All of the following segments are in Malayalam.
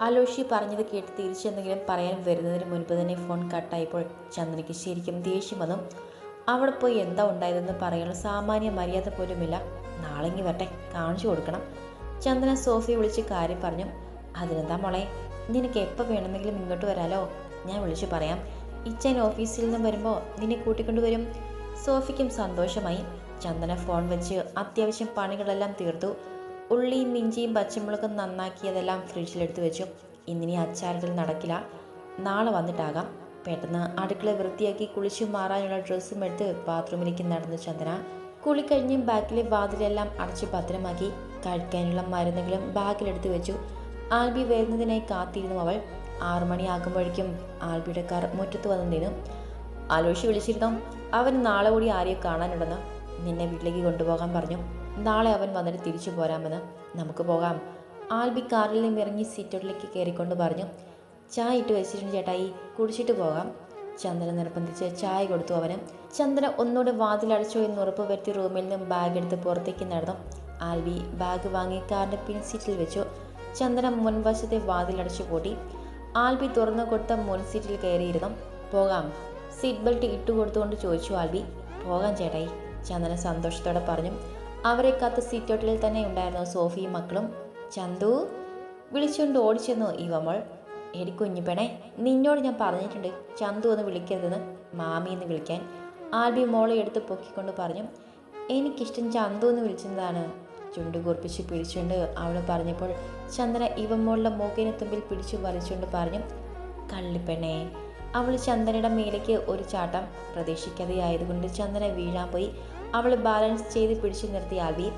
അലോഷി പറഞ്ഞത് കേട്ട് തിരിച്ചെന്തെങ്കിലും പറയാൻ വരുന്നതിന് മുൻപ് തന്നെ ഫോൺ കട്ടായപ്പോൾ ചന്ദ്രയ്ക്ക് ശരിക്കും ദേഷ്യം വന്നു. അവിടെ പോയി എന്താ ഉണ്ടായതെന്ന് പറയാനുള്ള സാമാന്യ മര്യാദ പോലുമില്ല. നാളെ ഇങ്ങ് വരട്ടെ. കാണിച്ചു കൊടുക്കണം. ചന്ദ്രൻ സോഫിയെ വിളിച്ച് കാര്യം പറഞ്ഞു. അതിനെന്താ മോളെ? നിനക്ക് എപ്പോൾ വേണമെങ്കിലും ഇങ്ങോട്ട് വരാലോ? ഞാൻ വിളിച്ചു പറയാം. ഇച്ചൻ ഓഫീസിൽ നിന്ന് വരുമ്പോൾ നിന്നെ കൂട്ടിക്കൊണ്ടുവരും സോഫിക്കും സന്തോഷമായി. ചന്ദന ഫോൺ വെച്ച് അത്യാവശ്യം പണികളെല്ലാം തീർത്തു. ഉള്ളിയും ഇഞ്ചിയും പച്ചമുളകും നന്നാക്കിയതെല്ലാം ഫ്രിഡ്ജിലെടുത്ത് വെച്ചു. ഇന്നിനി അച്ചാറിടൽ നടക്കില്ല. നാളെ വന്നിട്ടാകാം. പെട്ടെന്ന് അടുക്കള വൃത്തിയാക്കി കുളിച്ചു മാറാനുള്ള ഡ്രസ്സും എടുത്ത് ബാത്റൂമിലേക്ക് നടന്നു ചന്ദന. കുളി കഴിഞ്ഞ് ബാക്കിലെ വാതിലെല്ലാം അടച്ച് ഭദ്രമാക്കി കഴിക്കാനുള്ള മരുന്നുകളും ബാഗിലെടുത്ത് വെച്ചു. ആൽബി വരുന്നതിനായി കാത്തിരുന്നു അവൾ. ആറു മണിയാകുമ്പോഴേക്കും ആൽബിയുടെ കാർ മുറ്റത്ത് വന്നു നിന്നു. ആലോചിച്ച് വിളിച്ചിരുന്നു. അവൻ നാളെ കൂടി ആരെയോ കാണാനുണ്ടെന്ന്. നിന്നെ വീട്ടിലേക്ക് കൊണ്ടുപോകാൻ പറഞ്ഞു. നാളെ അവൻ വന്നിട്ട് തിരിച്ചു പോരാമെന്ന് നമുക്ക് പോകാം. ആൽബി കാറിൽ നിന്ന് ഇറങ്ങി സീറ്റോട്ടിലേക്ക് കയറിക്കൊണ്ട് പറഞ്ഞു ചായ ഇട്ട് വെച്ചിട്ടുണ്ട് ചേട്ടായി കുടിച്ചിട്ട് പോകാം. ചന്ദ്രൻ നിർബന്ധിച്ച് ചായ കൊടുത്തു അവന്. ചന്ദ്ര ഒന്നുകൂടെ വാതിലടച്ചോ എന്ന് ഉറപ്പ് വരുത്തി റൂമിൽ നിന്നും ബാഗ് എടുത്ത് പുറത്തേക്ക് നടന്നു. ആൽബി ബാഗ് വാങ്ങി കാറിന്റെ പിൻ സീറ്റിൽ വെച്ചു. ചന്ദ്രൻ മുൻവശത്തെ വാതിലടച്ചു പൂട്ടി. ആൽബി തുറന്നു കൊടുത്ത മുൻ സീറ്റിൽ കയറിയിരുന്നു. പോകാം. സീറ്റ് ബെൽറ്റ് ഇട്ടുകൊടുത്തുകൊണ്ട് ചോദിച്ചു ആൽബി പോകാം ചേട്ടായി. ചന്ദന സന്തോഷത്തോടെ പറഞ്ഞു അവരെ കാത്ത് സീറ്റോട്ടിൽ തന്നെ ഉണ്ടായിരുന്നു സോഫിയും മക്കളും ചന്തു വിളിച്ചുകൊണ്ട് ഓടിച്ചെന്നു ഇവമൾ എടി കുഞ്ഞിപ്പെണെ നിന്നോട് ഞാൻ പറഞ്ഞിട്ടുണ്ട് ചന്തു എന്ന് വിളിക്കരുതെന്ന് മാമി എന്ന് വിളിക്കാൻ. ആൽബി മോളെ എടുത്ത് പൊക്കിക്കൊണ്ട് പറഞ്ഞു എനിക്കിഷ്ടം ചന്തു എന്ന് വിളിച്ചതാണ്. ചുണ്ട് കുറിപ്പിച്ച് പിടിച്ചുകൊണ്ട് അവൾ പറഞ്ഞപ്പോൾ ചന്ദന ഇവമ്മോളുടെ മൂക്കിന് തുമ്പിൽ പിടിച്ചു വലിച്ചുകൊണ്ട് പറഞ്ഞു കള്ളിപ്പെണ്ണേ അവൾ ചന്ദനയുടെ മേലേക്ക് ഒരു ചാട്ടം പ്രതീക്ഷിക്കാതെയായതുകൊണ്ട് ചന്ദന വീഴാൻ പോയി. അവൾ ബാലൻസ് ചെയ്ത് പിടിച്ചു നിർത്തി ആൽബി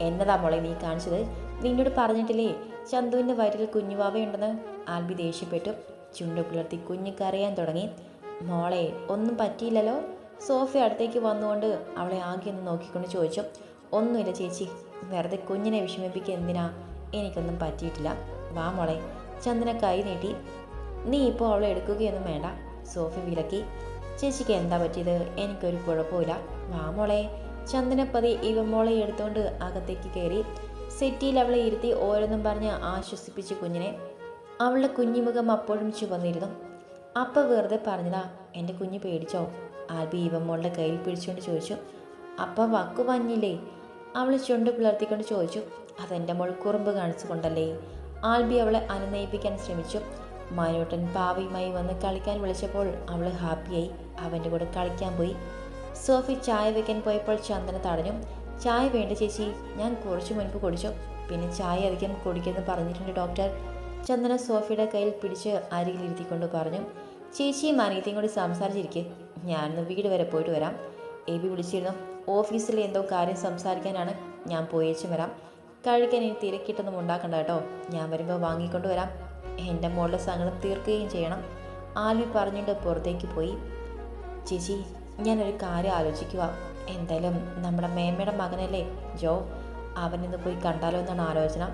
എന്നതാ മോളെ നീ കാണിച്ചത്? നിന്നോട് പറഞ്ഞിട്ടില്ലേ ചന്തുവിന്റെ വയറ്റിൽ കുഞ്ഞുവാവയുണ്ടെന്ന്? ആൽബി ദേഷ്യപ്പെട്ടു. ചുണ്ടു പുലർത്തി കുഞ്ഞു കരയാൻ തുടങ്ങി. മോളെ ഒന്നും പറ്റിയില്ലല്ലോ? സോഫ അടുത്തേക്ക് വന്നുകൊണ്ട് അവളെ ആകെ ഒന്ന് നോക്കിക്കൊണ്ട് ചോദിച്ചു. ഒന്നുമില്ല ചേച്ചി വെറുതെ കുഞ്ഞിനെ വിഷമിപ്പിക്കുക എന്തിനാ? എനിക്കൊന്നും പറ്റിയിട്ടില്ല. വാ മോളെ. ചന്ദന കൈ നീട്ടി. നീ ഇപ്പോൾ അവളെ എടുക്കുകയൊന്നും വേണ്ട. സോഫി വിലക്കി. ചേച്ചിക്ക് എന്താ പറ്റിയത്? എനിക്കൊരു കുഴപ്പമില്ല. വാ മോളെ. ചന്ദനപ്പതി ഇവ മോളെ എടുത്തുകൊണ്ട് അകത്തേക്ക് കയറി സെറ്റിയിൽ അവളെ ഇരുത്തി ഓരോന്നും പറഞ്ഞ് ആശ്വസിപ്പിച്ച് കുഞ്ഞിനെ. അവളുടെ കുഞ്ഞിമുഖം അപ്പോഴും ചുവന്നിരുന്നു. അപ്പ വെറുതെ പറഞ്ഞതാ എന്റെ കുഞ്ഞ് പേടിച്ചോ? ആൽബി ഇവ മോളുടെ കയ്യിൽ പിടിച്ചുകൊണ്ട് ചോദിച്ചു. അപ്പ വക്കു പഞ്ഞില്ലേ അവൾ ചുണ്ട് പിളർത്തിക്കൊണ്ട് ചോദിച്ചു. അതെന്റെ മോൾ കുറുമ്പ് കാണിച്ചുകൊണ്ടല്ലേ? ആൽബി അവളെ അനുനയിപ്പിക്കാൻ ശ്രമിച്ചു. മാനോട്ടൻ പാവയുമായി വന്ന് കളിക്കാൻ വിളിച്ചപ്പോൾ അവൾ ഹാപ്പിയായി. അവന്റെ കൂടെ കളിക്കാൻ പോയി. സോഫി ചായ വയ്ക്കാൻ പോയപ്പോൾ ചന്ദന തടഞ്ഞു. ചായ വേണ്ട ചേച്ചി ഞാൻ കുറച്ച് മുൻപ് കുടിച്ചു. പിന്നെ ചായ അധികം കുടിക്കുമെന്ന് പറഞ്ഞിട്ടുണ്ട് ഡോക്ടർ. ചന്ദന സോഫിയുടെ കയ്യിൽ പിടിച്ച് അരികിലിരുത്തിക്കൊണ്ട് പറഞ്ഞു. ചേച്ചിയും അനിയത്തിയും കൂടി സംസാരിച്ചിരിക്കെ. ഞാനൊന്ന് വീട് വരെ പോയിട്ട് വരാം. എബി വിളിച്ചിരുന്നു. ഓഫീസിൽ എന്തോ കാര്യം സംസാരിക്കാനാണ്. ഞാൻ പോയേച്ചും വരാം. കഴിക്കാൻ ഇനി തിരക്കിട്ടൊന്നും ഉണ്ടാക്കണ്ട കേട്ടോ. ഞാൻ വരുമ്പോൾ വാങ്ങിക്കൊണ്ട് വരാം. എന്റെ മോളുടെ സങ്കടം തീർക്കുകയും ചെയ്യണം. ആൽവി പറഞ്ഞുകൊണ്ട് പുറത്തേക്ക് പോയി. ചേച്ചി ഞാനൊരു കാര്യം ആലോചിക്കുക. എന്തായാലും നമ്മുടെ മേമ്മയുടെ മകനല്ലേ? ജോ അവനിന്ന് പോയി കണ്ടാലോ എന്നാണ് ആലോചന.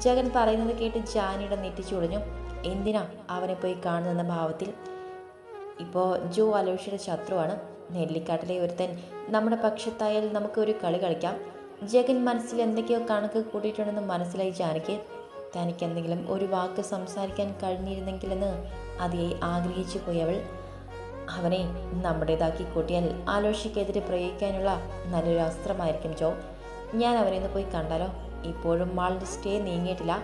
ജഗൻ പറയുന്നത് കേട്ട് ജാനിയുടെ നെറ്റിച്ചുടഞ്ഞു എന്തിനാ അവനെ പോയി കാണുന്നെന്ന ഭാവത്തിൽ? ഇപ്പോൾ ജോ അലോഷിയുടെ ശത്രുവാണ്. നെല്ലിക്കാട്ടിലെ ഒരുത്തൻ നമ്മുടെ പക്ഷത്തായാൽ നമുക്ക് ഒരു കളി കളിക്കാം. ജഗൻ മനസ്സിൽ എന്തൊക്കെയോ കണക്ക് കൂട്ടിയിട്ടുണ്ടെന്ന് മനസ്സിലായി ജാനയ്ക്ക് തനിക്ക് എന്തെങ്കിലും ഒരു വാക്ക് സംസാരിക്കാൻ കഴിഞ്ഞിരുന്നെങ്കിലെന്ന് അതിയെ ആഗ്രഹിച്ചു പോയവൾ അവനെ നമ്മുടേതാക്കി കൂട്ടിയാൽ ആലോഷിക്കെതിരെ പ്രയോഗിക്കാനുള്ള നല്ലൊരു അസ്ത്രമായിരിക്കും ജോ. ഞാൻ അവനെ ഒന്ന് പോയി കണ്ടാലോ? ഇപ്പോഴും മാളിന്റെ സ്റ്റേ നീങ്ങിയിട്ടില്ല.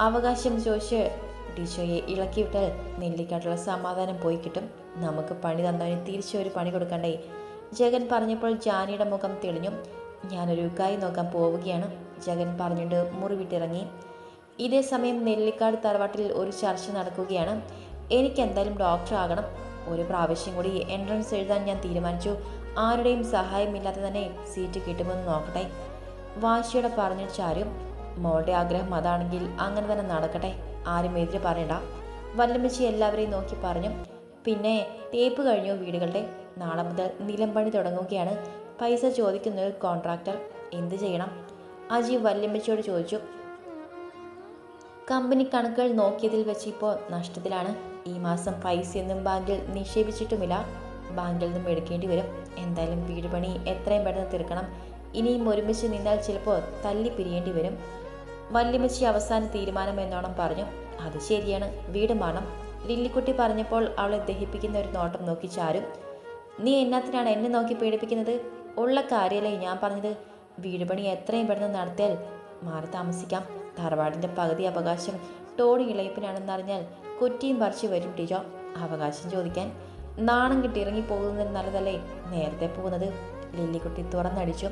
അവകാശം ചോദിച്ച് ഡിഷോയെ ഇളക്കിവിട്ടാൽ നെല്ലിക്കാട്ടുള്ള സമാധാനം പോയി കിട്ടും. നമുക്ക് പണി തന്നവന് തിരിച്ചു ഒരു പണി കൊടുക്കണ്ടേ? ജഗൻ പറഞ്ഞപ്പോൾ ജാനിയുടെ മുഖം തെളിഞ്ഞു. ഞാനൊരു കൈ നോക്കാൻ പോവുകയാണ് ജഗൻ പറഞ്ഞുകൊണ്ട് മുറി വിട്ടിറങ്ങി ഇതേ സമയം നെല്ലിക്കാട് തറവാട്ടിൽ ഒരു ചർച്ച നടക്കുകയാണ്. എനിക്ക് എന്തായാലും ഡോക്ടർ ആകണം. ഒരു പ്രാവശ്യം കൂടി എൻട്രൻസ് എഴുതാൻ ഞാൻ തീരുമാനിച്ചു. ആരുടെയും സഹായമില്ലാതെ തന്നെ സീറ്റ് കിട്ടുമെന്ന് നോക്കട്ടെ. വാശിയോടെ പറഞ്ഞു ചാരും മോളുടെ ആഗ്രഹം അതാണെങ്കിൽ അങ്ങനെ തന്നെ നടക്കട്ടെ. ആരും എതിര് പറയണ്ട. വല്ലമ്മച്ചി എല്ലാവരെയും നോക്കി പറഞ്ഞു. പിന്നെ തേപ്പ് കഴിഞ്ഞു വീടുകളുടെ. നാളെ മുതൽ നിലം തുടങ്ങുകയാണ്. പൈസ ചോദിക്കുന്ന ഒരു കോൺട്രാക്ടർ. എന്ത് ചെയ്യണം? അജി വല്യമ്മച്ചിയോട് ചോദിച്ചു. കമ്പനി കണക്കുകൾ നോക്കിയതിൽ വെച്ച് ഇപ്പോൾ നഷ്ടത്തിലാണ്. ഈ മാസം പൈസയൊന്നും ബാങ്കിൽ നിക്ഷേപിച്ചിട്ടുമില്ല. ബാങ്കിൽ നിന്നും എടുക്കേണ്ടി വരും. എന്തായാലും വീട് പണി എത്രയും പെട്ടെന്ന് തീർക്കണം. ഇനിയും ഒരുമിച്ച് നിന്നാൽ ചിലപ്പോൾ തല്ലി പിരിയേണ്ടി വരും. വല്യമ്മച്ചി അവസാന തീരുമാനം എന്നോണം പറഞ്ഞു. അത് ശരിയാണ്. വീട് മാണം ലില്ലിക്കുട്ടി പറഞ്ഞപ്പോൾ അവളെ ദഹിപ്പിക്കുന്ന ഒരു നോട്ടം നോക്കി ചാരും. നീ എന്നാത്തിനാണ് എന്നെ നോക്കി പേടിപ്പിക്കുന്നത്? ഉള്ള കാര്യമല്ലേ ഞാൻ പറഞ്ഞത്. വീട് പണി എത്രയും പെട്ടെന്ന് നടത്തിയാൽ മാറി താമസിക്കാം. തറവാടിന്റെ പകുതി അവകാശം ടോണി ഇളയപ്പിനാണെന്നറിഞ്ഞാൽ കുറ്റിയും പറിച്ചു വരും ടീച്ചോ അവകാശം ചോദിക്കാൻ നാണം കിട്ടി ഇറങ്ങി പോകുന്നത് നല്ലതല്ലേ നേരത്തെ പോകുന്നത്? ലില്ലിക്കുട്ടി തുറന്നടിച്ചു.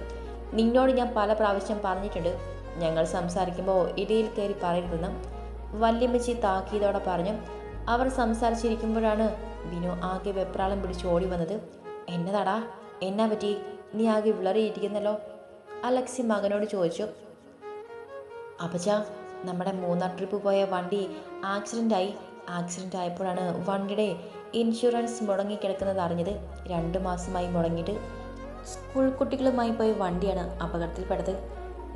നിന്നോട് ഞാൻ പല പ്രാവശ്യം പറഞ്ഞിട്ടുണ്ട്. ഞങ്ങൾ സംസാരിക്കുമ്പോൾ ഇടയിൽ കയറി പറയരുതെന്ന് വല്യമ്മച്ചി താക്കീതോടെ പറഞ്ഞു. അവർ സംസാരിച്ചിരിക്കുമ്പോഴാണ് വിനു ആകെ വെപ്രാളം പിടിച്ച് ഓടി വന്നത്. എന്നതാടാ? എന്നാ പറ്റി? നീ ആകെ വിളറിയിരിക്കുന്നല്ലോ? അലക്സി മകനോട് ചോദിച്ചു. അപ്പച്ച നമ്മുടെ മൂന്നാർ ട്രിപ്പ് പോയ വണ്ടി ആക്സിഡന്റ് ആയി. ആക്സിഡന്റ് ആയപ്പോഴാണ് വണ്ടിയുടെ ഇൻഷുറൻസ് മുടങ്ങിക്കിടക്കുന്നത് അറിഞ്ഞത്. രണ്ട് മാസമായി മുടങ്ങിയിട്ട് സ്കൂൾ കുട്ടികളുമായി പോയ വണ്ടിയാണ് അപകടത്തിൽപ്പെട്ടത്.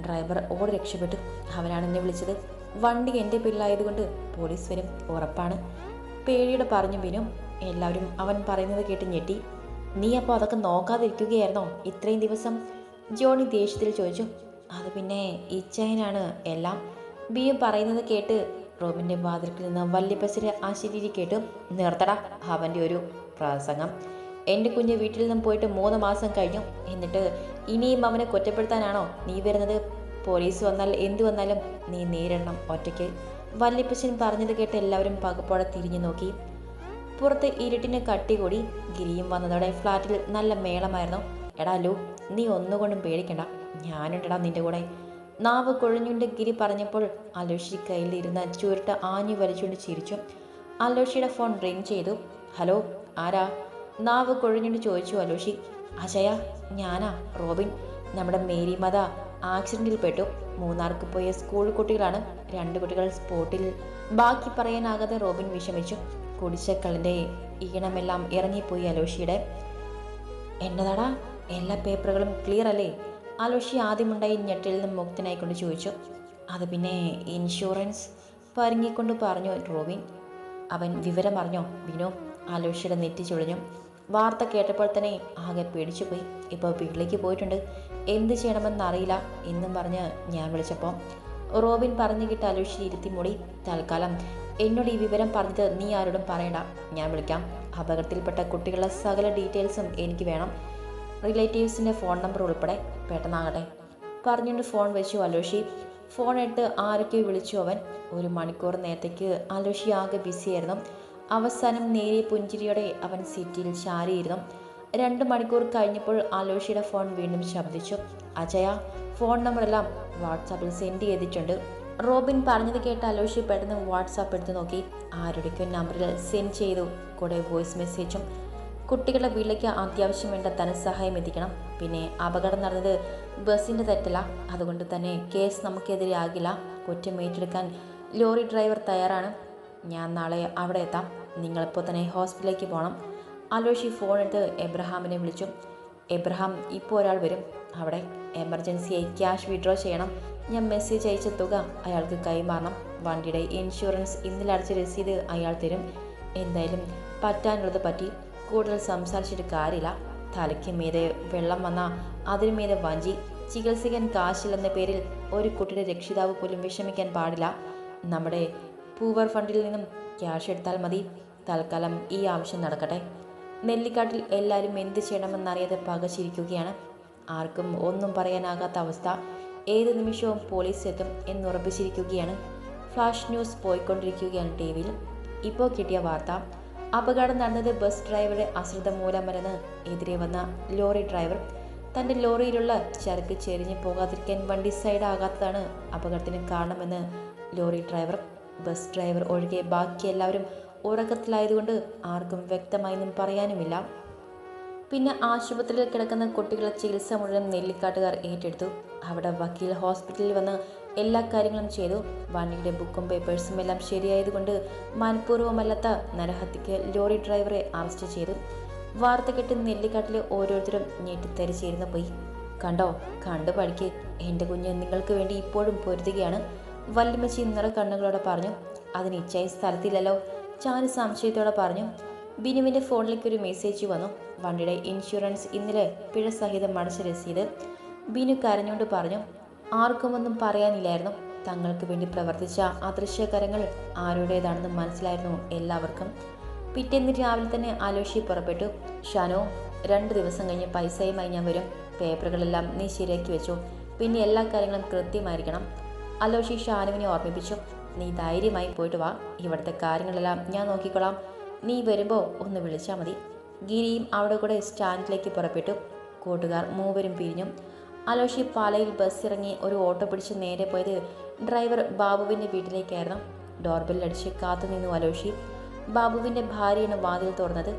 ഡ്രൈവർ ഓടി രക്ഷപ്പെട്ടു. അവനാണ് എന്നെ വിളിച്ചത്. വണ്ടി എന്റെ പേരിലായതുകൊണ്ട് പോലീസ് വരും ഉറപ്പാണ്. പേടിയുടെ പറഞ്ഞു വിനും. എല്ലാവരും അവൻ പറയുന്നത് കേട്ട് ഞെട്ടി. നീ അപ്പോൾ അതൊക്കെ നോക്കാതിരിക്കുകയായിരുന്നോ ഇത്രയും ദിവസം? ജോണി ദേഷ്യത്തിൽ ചോദിച്ചു. അത് പിന്നെ ഇച്ചയനാണ് എല്ലാം ബിയും പറയുന്നത് കേട്ട് റോബിന്റെ വാതിൽക്കിൽ നിന്ന് വല്യപ്പസിലെ ആ ശരീരി കേട്ടു നിർത്തടാ അവന്റെ ഒരു പ്രസംഗം. എന്റെ കുഞ്ഞ് വീട്ടിൽ നിന്നും പോയിട്ട് മൂന്ന് മാസം കഴിഞ്ഞു. എന്നിട്ട് ഇനിയും അവനെ കുറ്റപ്പെടുത്താനാണോ നീ വരുന്നത്? പോലീസ് വന്നാൽ എന്തു വന്നാലും നീ നേരിടണം ഒറ്റയ്ക്ക്. വല്യപ്പച്ചൻ പറഞ്ഞത് കേട്ട് എല്ലാവരും പകപ്പോടെ തിരിഞ്ഞു നോക്കി. പുറത്ത് ഇരുട്ടിന് കട്ടി കൂടി ഗിരിയും വന്നതോടെ ഫ്ലാറ്റിൽ നല്ല മേളമായിരുന്നു. എടാ ലു നീ ഒന്നുകൊണ്ടും പേടിക്കണ്ട. ഞാനുണ്ടടാ നിന്റെ കൂടെ. നാവ് കൊഴിഞ്ഞുണ്ട് ഗിരി പറഞ്ഞപ്പോൾ അലോഷി കയ്യിലിരുന്ന ചുരുട്ട് ആഞ്ഞു വലിച്ചുകൊണ്ട് ചിരിച്ചു. അലോഷിയുടെ ഫോൺ റിങ് ചെയ്തു. ഹലോ ആരാ? നാവ് കൊഴിഞ്ഞുണ്ട് ചോദിച്ചു അലോഷി. അജയ ഞാനാ റോബിൻ. നമ്മുടെ മേരി മത ആക്സിഡന്റിൽ പെട്ടു മൂന്നാർക്ക് പോയ സ്കൂൾ കുട്ടികളാണ് രണ്ട് കുട്ടികൾ സ്പോട്ടിൽ. ബാക്കി പറയാനാകാതെ റോബിൻ വിഷമിച്ചു. കുടിച്ച കളിന്റെ ഈണമെല്ലാം ഇറങ്ങിപ്പോയി അലോഷിയുടെ. എന്നതാടാ? എല്ലാ പേപ്പറുകളും ക്ലിയർ അല്ലേ അലോഷി ആദ്യമുണ്ടായി ഞെട്ടിൽ നിന്ന് മുക്തനായിക്കൊണ്ട് ചോദിച്ചു അത് പിന്നെ ഇൻഷുറൻസ് പരുങ്ങിക്കൊണ്ട് പറഞ്ഞു റോബിൻ. അവൻ വിവരം അറിഞ്ഞോ. ബിനു അലോഷിയുടെ നെറ്റി ചുളിഞ്ഞു. വാർത്ത കേട്ടപ്പോൾ തന്നെ ആകെ പേടിച്ചുപോയി. ഇപ്പോൾ വീട്ടിലേക്ക് പോയിട്ടുണ്ട്. എന്ത് ചെയ്യണമെന്നറിയില്ല എന്നും പറഞ്ഞ് ഞാൻ വിളിച്ചപ്പോൾ റോബിൻ പറഞ്ഞു കിട്ട അലോഷി ഇരുത്തി മൂടി. തൽക്കാലം എന്നോട് ഈ വിവരം പറഞ്ഞത് നീ ആരോടും പറയണ്ട. ഞാൻ വിളിക്കാം. അപകടത്തിൽപ്പെട്ട കുട്ടികളുടെ സകല ഡീറ്റെയിൽസും എനിക്ക് വേണം. റിലേറ്റീവ്സിന്റെ ഫോൺ നമ്പർ ഉൾപ്പെടെ പെട്ടെന്നാകട്ടെ. പറഞ്ഞുകൊണ്ട് ഫോൺ വെച്ചു അലോഷി. ഫോൺ എടുത്ത് ആരൊക്കെ വിളിച്ചു അവൻ? ഒരു മണിക്കൂർ നേരത്തേക്ക് അലോഷി ആകെ ബിസിയായിരുന്നു. അവസാനം നേരിയ പുഞ്ചിരിയോടെ അവൻ സീറ്റിൽ ചാരിയിരുന്നു. രണ്ട് മണിക്കൂർ കഴിഞ്ഞപ്പോൾ അലോഷിയുടെ ഫോൺ വീണ്ടും ശബ്ദിച്ചു. അജയ ഫോൺ നമ്പറെല്ലാം വാട്സാപ്പിൽ സെൻഡ് ചെയ്തിട്ടുണ്ട്. റോബിൻ പറഞ്ഞത് കേട്ട് അലോഷി പെട്ടെന്ന് വാട്സാപ്പ് എടുത്ത് നോക്കി. ആരുടെക്കും നമ്പറിൽ സെൻഡ് ചെയ്തു. കൂടെ വോയിസ് മെസ്സേജും കുട്ടികളുടെ വീട്ടിലേക്ക് അത്യാവശ്യം വേണ്ട ധനസഹായം എത്തിക്കണം. പിന്നെ അപകടം നടന്നത് ബസ്സിന്റെ തെറ്റല്ല. അതുകൊണ്ട് തന്നെ കേസ് നമുക്കെതിരെ ആകില്ല. കുറ്റം ഏറ്റെടുക്കാൻ ലോറി ഡ്രൈവർ തയ്യാറാണ്. ഞാൻ നാളെ അവിടെ എത്താം. നിങ്ങളിപ്പോൾ തന്നെ ഹോസ്പിറ്റലിലേക്ക് പോകണം. അലോഷി ഫോൺ എടുത്ത് എബ്രഹാമിനെ വിളിച്ചു. എബ്രഹാം ഇപ്പോൾ ഒരാൾ വരും. അവിടെ എമർജൻസിയായി ക്യാഷ് വിഡ്രോ ചെയ്യണം. ഞാൻ മെസ്സേജ് അയച്ച തുക അയാൾക്ക് കൈമാറണം. വണ്ടിയുടെ ഇൻഷുറൻസ് ഇന്നലെ അടച്ച രസീത് അയാൾ തരും. എന്തായാലും പറ്റാനുള്ളത് പറ്റി. കൂടുതൽ സംസാരിച്ചിട്ട് കാര്യമില്ല. തലയ്ക്ക് മീതെ വെള്ളം വന്ന അതിനു മീതെ വഞ്ചി. ചികിത്സിക്കാൻ കാശില്ലെന്ന പേരിൽ ഒരു കുട്ടിയുടെ രക്ഷിതാവ് പോലും വിഷമിക്കാൻ പാടില്ല. നമ്മുടെ പൂവർ ഫണ്ടിൽ നിന്നും ക്യാഷ് എടുത്താൽ മതി. തൽക്കാലം ഈ ആവശ്യം നടക്കട്ടെ. നെല്ലിക്കാട്ടിൽ എല്ലാവരും എന്ത് ചെയ്യണമെന്നറിയാതെ പകച്ചിരിക്കുകയാണ്. ആർക്കും ഒന്നും പറയാനാകാത്ത അവസ്ഥ. ഏത് നിമിഷവും പോലീസ് എത്തും എന്നുറപ്പിച്ചിരിക്കുകയാണ് ഫ്ലാഷ് ന്യൂസ് പോയിക്കൊണ്ടിരിക്കുകയാണ് ടി വിയിൽ. ഇപ്പോൾ കിട്ടിയ വാർത്ത. അപകടം നടന്നത് ബസ് ഡ്രൈവറെ അശ്രദ്ധ മൂലമല്ലെന്ന് എതിരെ വന്ന ലോറി ഡ്രൈവർ തന്റെ ലോറിയിലുള്ള ചരക്ക് ചെരിഞ്ഞു പോകാതിരിക്കാൻ വണ്ടി സൈഡാകാത്തതാണ് അപകടത്തിന് കാരണമെന്ന് ലോറി ഡ്രൈവർ. ബസ് ഡ്രൈവർ ഒഴികെ ബാക്കി എല്ലാവരും ഉറക്കത്തിലായതുകൊണ്ട് ആർക്കും വ്യക്തമായൊന്നും പറയാനുമില്ല. പിന്നെ ആശുപത്രിയിൽ കിടക്കുന്ന കുട്ടികളെ ചികിത്സ മുഴുവൻ നെല്ലിക്കാട്ടുകാർ ഏറ്റെടുത്തു. അവിടെ വക്കീൽ ഹോസ്പിറ്റലിൽ വന്ന് എല്ലാ കാര്യങ്ങളും ചെയ്തു. വണ്ടിയുടെ ബുക്കും പേപ്പേഴ്സും എല്ലാം ശരിയായതുകൊണ്ട് മനഃപൂർവമല്ലാത്ത നരഹത്യക്ക് ലോറി ഡ്രൈവറെ അറസ്റ്റ് ചെയ്തു. വാർത്ത കെട്ട് നെല്ലിക്കാട്ടിലെ ഓരോരുത്തരും ഞെട്ടിത്തരിച്ചിരുന്ന് പോയി. കണ്ടോ? കണ്ടു പഠിക്ക് എന്റെ കുഞ്ഞ് നിങ്ങൾക്ക് വേണ്ടി ഇപ്പോഴും പൊരുതുകയാണ്. വല്യമ്മച്ചി നിറ കണ്ണുകളോടെ പറഞ്ഞു അതിന് ഇച്ഛായി സ്ഥലത്തില്ലല്ലോ. ചാന് സംശയത്തോടെ പറഞ്ഞു ബിനുവിന്റെ ഫോണിലേക്ക് ഒരു മെസ്സേജ് വന്നു. വണ്ടിയുടെ ഇൻഷുറൻസ് ഇന്നലെ പിഴ സഹിതം അടച്ച രസീത്. ബിനു കരഞ്ഞുകൊണ്ട് പറഞ്ഞു ആർക്കുമൊന്നും പറയാനില്ലായിരുന്നു. തങ്ങൾക്ക് വേണ്ടി പ്രവർത്തിച്ച അദൃശ്യകരങ്ങൾ ആരുടേതാണെന്ന് മനസ്സിലായിരുന്നു എല്ലാവർക്കും. പിറ്റേന്ന് രാവിലെ തന്നെ ആലോഷി പുറപ്പെട്ടു. ഷാനോ രണ്ട് ദിവസം കഴിഞ്ഞ് പൈസയുമായി ഞാൻ വരും. പേപ്പറുകളെല്ലാം നീ ശരിയാക്കി വെച്ചു. പിന്നെ എല്ലാ കാര്യങ്ങളും കൃത്യമായിരിക്കണം. അലോഷി ഷാനുവിനെ ഓർമ്മിപ്പിച്ചു. നീ ധൈര്യമായി പോയിട്ട് വാ. ഇവിടുത്തെ കാര്യങ്ങളെല്ലാം ഞാൻ നോക്കിക്കൊള്ളാം നീ വരുമ്പോൾ ഒന്ന് വിളിച്ചാൽ മതി. ഗിരിയും അവിടെ കൂടെ സ്റ്റാൻഡിലേക്ക് പുറപ്പെട്ടു. കൂട്ടുകാർ മൂവരും പിരിഞ്ഞു. അലോഷി പാലയിൽ ബസ് ഇറങ്ങി ഒരു ഓട്ടോ പിടിച്ച് നേരെ പോയത് ഡ്രൈവർ ബാബുവിന്റെ വീട്ടിലേക്കായിരുന്നു. ഡോർബെല്ലടിച്ച് അടിച്ച് കാത്തു നിന്നു അലോഷി. ബാബുവിന്റെ ഭാര്യയാണ് വാതിൽ തുറന്നത്.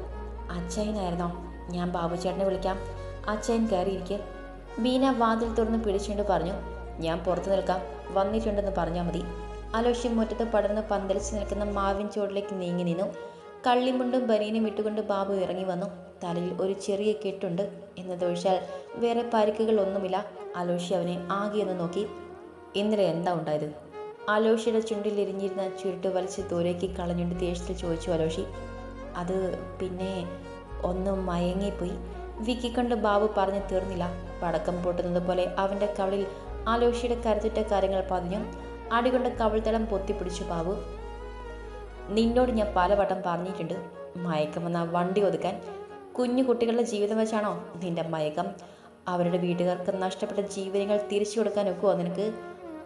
അച്ചയനായിരുന്നോ ഞാൻ ബാബു ചേട്ടനെ വിളിക്കാം. അച്ഛൻ കയറിയിരിക്കെ. ബീന വാതിൽ തുറന്ന് പിടിച്ചുകൊണ്ട് പറഞ്ഞു ഞാൻ പുറത്തു നിൽക്കാം. വന്നിട്ടുണ്ടെന്ന് പറഞ്ഞാൽ മതി. അലോഷ്യം മുറ്റത്ത് പടർന്ന് പന്തലിച്ച് നിൽക്കുന്ന മാവിൻ ചുവടിലേക്ക് നീങ്ങി നിന്നു. കള്ളിമുണ്ടും ബനീനും ഇട്ടുകൊണ്ട് ബാബു ഇറങ്ങി വന്നു. തലയിൽ ഒരു ചെറിയ കെട്ടുണ്ട്. എന്നതൊഴിച്ചാൽ വേറെ പരിക്കുകൾ ഒന്നുമില്ല അലോഷി അവനെ ആകെ എന്ന് നോക്കി. ഇന്നലെ എന്താ ഉണ്ടായത്? അലോഷിയുടെ ചുണ്ടിൽ എരിഞ്ഞിരുന്ന ചുരുട്ട് വലിച്ച് ദൂരേക്ക് കളഞ്ഞുകൊണ്ട് ദേഷ്യത്തിൽ ചോദിച്ചു അലോഷി. അത് പിന്നെ ഒന്ന് മയങ്ങിപ്പോയി. വിക്കിക്കൊണ്ട് ബാബു പറഞ്ഞു തീർന്നില്ല. പടക്കം പൊട്ടുന്നത് പോലെ അവന്റെ കവളിൽ ആലോഷിയുടെ കരുത്തുറ്റ കാര്യങ്ങൾ പതിഞ്ഞു. അടികൊണ്ട് കവിൾത്തടം പൊത്തിപ്പിടിച്ചു ബാബു. നിന്നോട് ഞാൻ പലവട്ടം പറഞ്ഞിട്ടുണ്ട്. മയക്കം വന്ന വണ്ടി ഒതുക്കാൻ. കുഞ്ഞു കുട്ടികളുടെ ജീവിതം വെച്ചാണോ നിന്റെ മയക്കം? അവരുടെ വീട്ടുകാർക്ക് നഷ്ടപ്പെട്ട ജീവനങ്ങൾ തിരിച്ചു കൊടുക്കാൻ ഒക്കുമോ നിനക്ക്.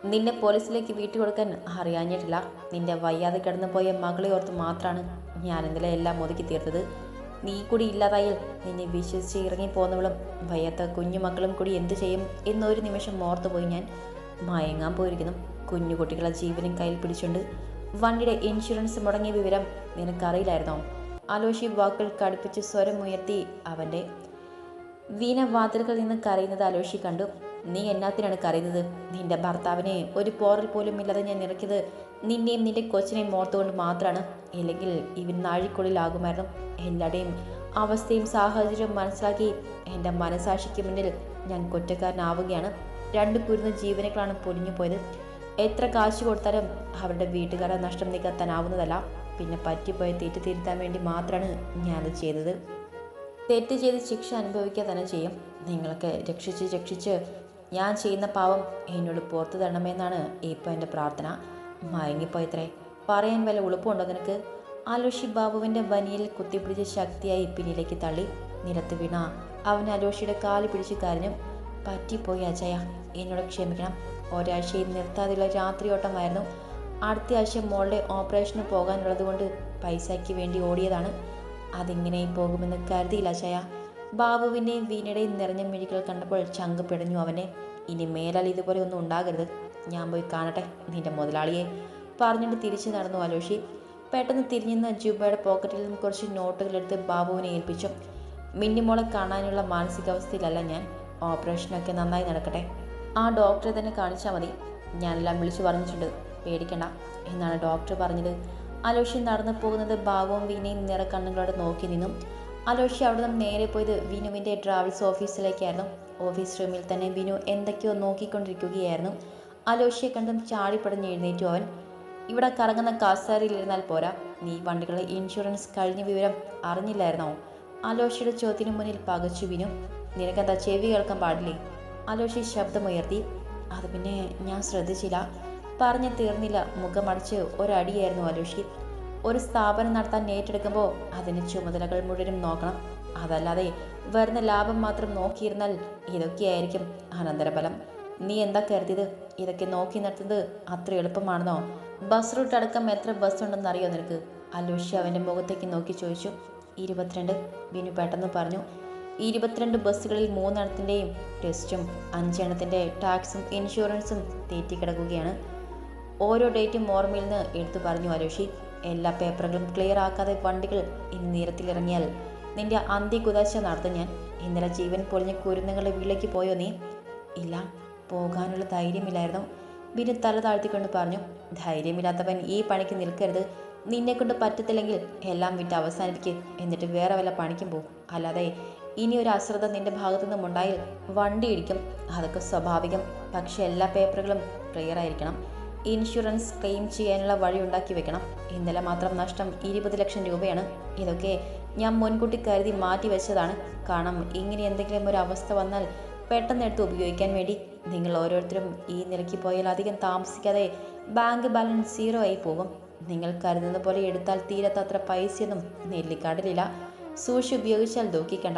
നിന്നെ പോലീസിലേക്ക് വീട്ടു കൊടുക്കാൻ അറിയാഞ്ഞിട്ടില്ല. നിന്റെ വയ്യാതെ കിടന്നുപോയ മകളെ ഓർത്ത് മാത്രമാണ് ഞാൻ ഇന്നലെ എല്ലാം ഒതുക്കി തീർത്തത്. നീ കൂടി ഇല്ലാതായാൽ നിന്നെ വിശ്വസിച്ച് ഇറങ്ങി പോന്നവളും വയ്യാത്ത കുഞ്ഞു മക്കളും കൂടി എന്തു ചെയ്യും എന്നൊരു നിമിഷം ഓർത്തുപോയി ഞാൻ. മയങ്ങാൻ പോയിരിക്കുന്നു. കുഞ്ഞു കുട്ടികളെ ജീവനും കയ്യിൽ പിടിച്ചുകൊണ്ട് വണ്ടിയുടെ ഇൻഷുറൻസ് മുടങ്ങിയ വിവരം നിനക്കറിയില്ലായിരുന്നോ അലോഷി വാക്കുകൾ കടുപ്പിച്ച് സ്വരം ഉയർത്തി അവന്റെ വീന വാതിലുകളിൽ നിന്ന് കരയുന്നത് അലോഷി കണ്ടു. നീ എന്നാത്തിനാണ് കരയുന്നത്? നിന്റെ ഭർത്താവിനെ ഒരു പോറൽ പോലും ഇല്ലാതെ ഞാൻ ഇറക്കിയത് നിന്നെയും നിന്റെ കൊച്ചിനെയും ഓർത്തുകൊണ്ട് മാത്രമാണ് ഇല്ലെങ്കിൽ ഇവൻ നാഴിക്കുള്ളിലാകുമായിരുന്നു. എല്ലാവരുടെയും അവസ്ഥയും സാഹചര്യവും മനസ്സിലാക്കി എന്റെ മനസാക്ഷിക്ക് മുന്നിൽ ഞാൻ കുറ്റക്കാരനാവുകയാണ്. രണ്ട് കുരുന്ന ജീവനുകളാണ് പൊലിഞ്ഞു പോയത് എത്ര കാശ് കൊടുത്താലും അവരുടെ വീട്ടുകാരെ നഷ്ടം നികത്താനാവുന്നതല്ല. പിന്നെ പറ്റിപ്പോയ തെറ്റ് തിരുത്താൻ വേണ്ടി മാത്രമാണ് ഞാനത് ചെയ്തത്. തെറ്റ് ചെയ്ത് ശിക്ഷ അനുഭവിക്കുക തന്നെ ചെയ്യും. നിങ്ങളൊക്കെ രക്ഷിച്ച് രക്ഷിച്ച് ഞാൻ ചെയ്യുന്ന പാവം എന്നോട് പുറത്തു തരണമെന്നാണ് ഇപ്പോൾ എന്റെ പ്രാർത്ഥന. മയങ്ങിപ്പോയത്രേ. പറയാൻ വല്ല എളുപ്പമുണ്ടോ നിനക്ക്? അലോഷി ബാബുവിന്റെ ബനിയിൽ കുത്തിപ്പിടിച്ച് ശക്തിയായി പിന്നിലേക്ക് തള്ളി. നിലത്ത് വീണ അവൻ അലോഷിയുടെ കാൽ പിടിച്ച് കരഞ്ഞു പറ്റിപ്പോയി അജയ എന്നോട് ക്ഷമിക്കണം. ഒരാഴ്ചയിൽ നിർത്താതെയുള്ള രാത്രിയോട്ടമായിരുന്നു അടുത്ത ആഴ്ച മോളുടെ ഓപ്പറേഷന് പോകാനുള്ളത് കൊണ്ട് പൈസയ്ക്ക് വേണ്ടി ഓടിയതാണ്. അതിങ്ങനെ പോകുമെന്ന് കരുതിയില്ല ചയ ബാബുവിന്റെയും വീണയുടെയും നിറഞ്ഞ മിഴികൾ കണ്ടപ്പോൾ ചങ്ക് പിടഞ്ഞു അവനെ. ഇനി മേലാൽ ഇതുപോലെ ഒന്നും ഉണ്ടാകരുത്. ഞാൻ പോയി കാണട്ടെ നിന്റെ മുതലാളിയെ പറഞ്ഞിട്ട് തിരിച്ചു നടന്നു അലോഷി. പെട്ടെന്ന് തിരിഞ്ഞുന്ന ജൂബയുടെ പോക്കറ്റിൽ നിന്ന് കുറച്ച് നോട്ടുകളെടുത്ത് ബാബുവിനെ ഏൽപ്പിച്ചു. മിന്നിമോളെ കാണാനുള്ള മാനസികാവസ്ഥയിലല്ല ഞാൻ. ഓപ്പറേഷനൊക്കെ നന്നായി നടക്കട്ടെ. ആ ഡോക്ടറെ തന്നെ കാണിച്ചാൽ മതി. ഞാനെല്ലാം വിളിച്ചു പറഞ്ഞിട്ടുണ്ട്. പേടിക്കണ്ട എന്നാണ് ഡോക്ടർ പറഞ്ഞത്. അലോഷി നടന്നു പോകുന്നത് ബാബുവും വീനയും നിറക്കണ്ണുകളോട് നോക്കി നിന്നു. അലോഷി അവിടെ നിന്ന് നേരെ പോയത് വിനുവിന്റെ ട്രാവൽസ് ഓഫീസിലേക്കായിരുന്നു. ഓഫീസ് റൂമിൽ തന്നെ വിനു എന്തൊക്കെയോ നോക്കിക്കൊണ്ടിരിക്കുകയായിരുന്നു. അലോഷിയെ കണ്ടും ചാടിപ്പടഞ്ഞ് എഴുന്നേറ്റു അവൻ. ഇവിടെ കറങ്ങുന്ന കാസാരിയിലിരുന്നാൽ പോരാ. നീ വണ്ടികളെ ഇൻഷുറൻസ് കഴിഞ്ഞ വിവരം അറിഞ്ഞില്ലായിരുന്നോ? അലോഷിയുടെ ചോദ്യത്തിന് മുന്നിൽ പകച്ചു വിനു. നിനക്കെന്താ ചെവി കേൾക്കാൻ പാടില്ലേ? അലോഷി ശബ്ദമുയർത്തി. അത് പിന്നെ ഞാൻ ശ്രദ്ധിച്ചില്ല. പറഞ്ഞു തീർന്നില്ല. മുഖമടച്ച് ഒരടിയായിരുന്നു അലോഷി. ഒരു സ്ഥാപനം നടത്താൻ ഏറ്റെടുക്കുമ്പോൾ അതിന് ചുമതലകൾ മുഴുവനും നോക്കണം. അതല്ലാതെ വരുന്ന ലാഭം മാത്രം നോക്കിയിരുന്നാൽ ഇതൊക്കെയായിരിക്കും അനന്തരഫലം. നീ എന്താ കരുതിയത്? ഇതൊക്കെ നോക്കി നടത്തുന്നത് അത്ര എളുപ്പമാണെന്നോ? ബസ് റൂട്ട് അടക്കം എത്ര ബസ് ഉണ്ടെന്ന് അറിയോ നിനക്ക്? അലൂഷി അവന്റെ മുഖത്തേക്ക് നോക്കി ചോദിച്ചു. ഇരുപത്തിരണ്ട് ബിനു പെട്ടെന്ന് പറഞ്ഞു. ഇരുപത്തിരണ്ട് ബസ്സുകളിൽ മൂന്നെണ്ണത്തിന്റെയും ടെസ്റ്റും അഞ്ചെണ്ണത്തിന്റെ ടാക്സും ഇൻഷുറൻസും തെറ്റിക്കിടക്കുകയാണ്. ഓരോ ഡേറ്റും ഓർമ്മയിൽ നിന്ന് എടുത്തു പറഞ്ഞു അരുഷി. എല്ലാ പേപ്പറുകളും ക്ലിയർ ആക്കാതെ വണ്ടികൾ ഇന്ന് നിരത്തിലിറങ്ങിയാൽ നിന്റെ അന്തി കുതാശ നടത്തും ഞാൻ. ഇന്നലെ ജീവൻ പൊളിഞ്ഞ കുരുന്നുകളുടെ വീട്ടിലേക്ക് പോയോ നീ? ഇല്ല പോകാനുള്ള ധൈര്യമില്ലായിരുന്നു. ബിനു തല താഴ്ത്തിക്കൊണ്ട് പറഞ്ഞു ധൈര്യമില്ലാത്തവൻ ഈ പണിക്ക് നിൽക്കരുത്. നിന്നെ കൊണ്ട് പറ്റത്തില്ലെങ്കിൽ എല്ലാം വിറ്റ് അവസാനിപ്പിക്കും. എന്നിട്ട് വേറെ വല്ല പണിക്കും പോകും അല്ലാതെ ഇനി ഒരു അശ്രദ്ധ നിന്റെ ഭാഗത്തു നിന്നും ഉണ്ടായാൽ വണ്ടി ഇടിക്കും. അതൊക്കെ സ്വാഭാവികം. പക്ഷെ എല്ലാ പേപ്പറുകളും ക്ലിയർ ആയിരിക്കണം. ഇൻഷുറൻസ് ക്ലെയിം ചെയ്യാനുള്ള വഴി ഉണ്ടാക്കി വെക്കണം. ഇന്നലെ മാത്രം നഷ്ടം ഇരുപത് ലക്ഷം രൂപയാണ്. ഇതൊക്കെ ഞാൻ മുൻകൂട്ടി കരുതി മാറ്റി വെച്ചതാണ്. കാരണം ഇങ്ങനെ എന്തെങ്കിലും ഒരു അവസ്ഥ വന്നാൽ പെട്ടെന്ന് എടുത്ത് ഉപയോഗിക്കാൻ വേണ്ടി നിങ്ങൾ ഓരോരുത്തരും ഈ നിലയ്ക്ക് പോയാൽ അധികം താമസിക്കാതെ ബാങ്ക് ബാലൻസ് സീറോ ആയി പോകും. നിങ്ങൾ കരുതുന്ന പോലെ എടുത്താൽ തീരത്തത്ര പൈസയൊന്നും നെല്ലിക്കാടിലില്ല. സൂക്ഷി ഉപയോഗിച്ചാൽ ദൂക്കിക്കണ്ട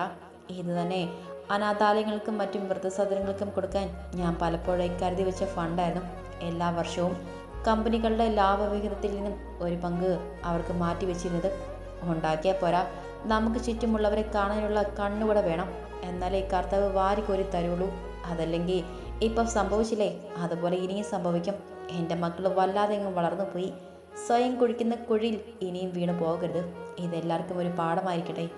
ഇത് തന്നെ അനാഥാലയങ്ങൾക്കും മറ്റും വൃദ്ധസദനങ്ങൾക്കും കൊടുക്കാൻ ഞാൻ പലപ്പോഴായി കരുതി വെച്ച ഫണ്ടായിരുന്നു. എല്ലാ വർഷവും കമ്പനികളുടെ ലാഭവിഹിതത്തിൽ നിന്നും ഒരു പങ്ക് അവർക്ക് മാറ്റിവെച്ചിരുന്നത് ഉണ്ടാക്കിയാൽ പോരാ. നമുക്ക് ചുറ്റുമുള്ളവരെ കാണാനുള്ള കണ്ണുകൂടെ വേണം. എന്നാലേ കർത്താവ് വാരിക്കോരി തരുള്ളൂ. അതല്ലെങ്കിൽ ഇപ്പം സംഭവിച്ചില്ലേ? അതുപോലെ ഇനിയും സംഭവിക്കും. എന്റെ മക്കൾ വല്ലാതെ വളർന്നു പോയി. സ്വയം കുഴിക്കുന്ന കുഴിയിൽ ഇനിയും വീണു പോകരുത്. ഇതെല്ലാവർക്കും ഒരു പാഠമായിരിക്കട്ടെ.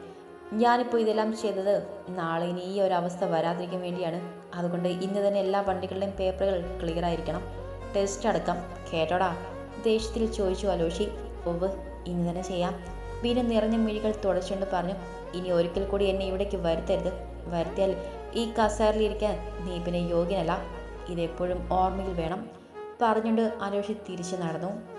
ഞാനിപ്പോൾ ഇതെല്ലാം ചെയ്തത് നാളെ ഇനി ഈ ഒരു അവസ്ഥ വരാതിരിക്കാൻ വേണ്ടിയാണ്. അതുകൊണ്ട് ഇന്ന് തന്നെ എല്ലാ വണ്ടികളുടെയും പേപ്പറുകൾ ക്ലിയർ ആയിരിക്കണം. ടെസ്റ്റ് അടക്കം. കേട്ടോടാ? ദേഷ്യത്തിൽ ചോദിച്ചു അലോഷി. ഒവ് ഇന്ന് തന്നെ ചെയ്യാം. പിന്നെ നിറഞ്ഞ മിഴികൾ തുടച്ചുകൊണ്ട് പറഞ്ഞു ഇനി ഒരിക്കൽ കൂടി എന്നെ ഇവിടേക്ക് വരുത്തരുത്. വരുത്തിയാൽ ഈ കസേരയിലിരിക്കാൻ നീ പിന്നെ യോഗ്യനല്ല. ഇതെപ്പോഴും ഓർമ്മയിൽ വേണം. പറഞ്ഞുകൊണ്ട് അലോഷി തിരിച്ചു നടന്നു.